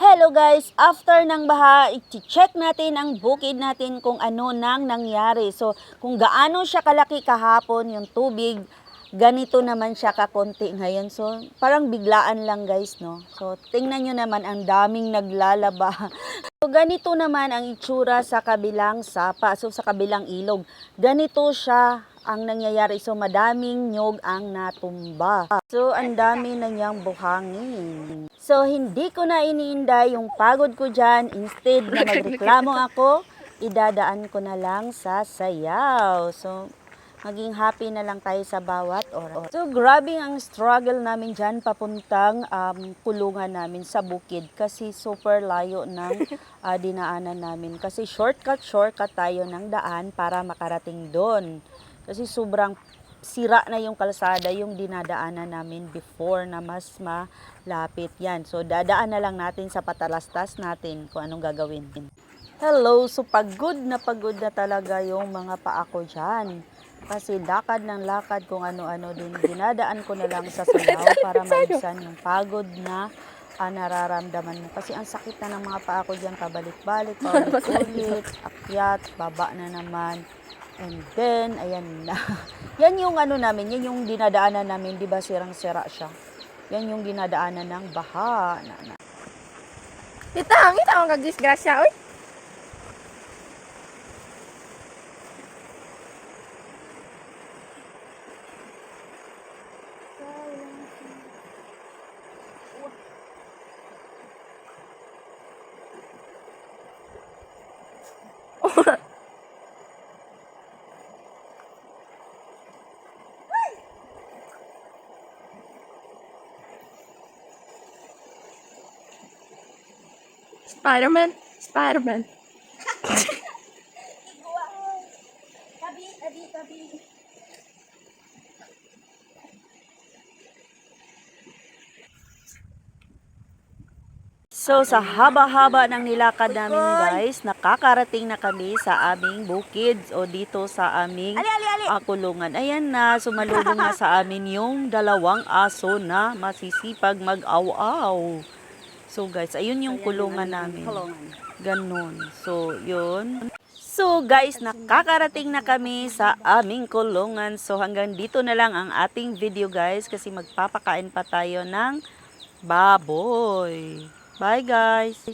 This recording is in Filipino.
Hello guys! After ng baha, i-check natin ang bukid natin kung ano nang nangyari. So, kung gaano siya kalaki kahapon yung tubig, ganito naman siya kakonti ngayon. So, parang biglaan lang guys, no? So, tingnan nyo naman, ang daming naglalaba. So, ganito naman ang itsura sa kabilang sapa, so sa kabilang ilog. Ganito siya ang nangyayari. So, madaming nyog ang natumba. So, ang dami na niyang buhangin. So, hindi ko na iniinda yung pagod ko dyan. Instead na magreklamo ako, idadaan ko na lang sa sayaw. So, maging happy na lang tayo sa bawat oras. So, grabe ang struggle namin dyan papuntang um, kulungan namin sa bukid kasi super layo ng ah, dinaanan namin. Kasi shortcut, shortcut tayo ng daan para makarating doon. Kasi sobrang sira na yung kalsada yung dinadaanan namin before na mas malapit yan. So, dadaan na lang natin sa patalastas natin kung anong gagawin. Hello, so pagod na pagod na talaga yung mga paa ko dyan. Kasi lakad ng lakad kung ano-ano din. Dinadaan ko na lang sa sayaw para maibsan yung pagod na ah, nararamdaman mo. Kasi ang sakit na ng mga paa ko dyan, pabalik-balik, paulit-ulit, akyat, baba na naman. And then, ayan na. yan yung ano namin, yan yung dinadaanan namin, di ba sirang-sira siya. Yan yung dinadaanan ng baha. Na, na. Kita, kita ang kagdisgrasya, oy. Spider-Man? Spider-Man. So sa haba-haba ng nilakad namin guys, nakakarating na kami sa aming bukid o dito sa aming ah, kulungan. Ayan na, sumalubong na sa amin yung dalawang aso na masisipag mag-aw-aw. So guys, ayun yung kulungan namin. Ganon. So, yun. So guys, nakakarating na kami sa aming kulungan. So hanggang dito na lang ang ating video guys kasi magpapakain pa tayo ng baboy. Bye guys!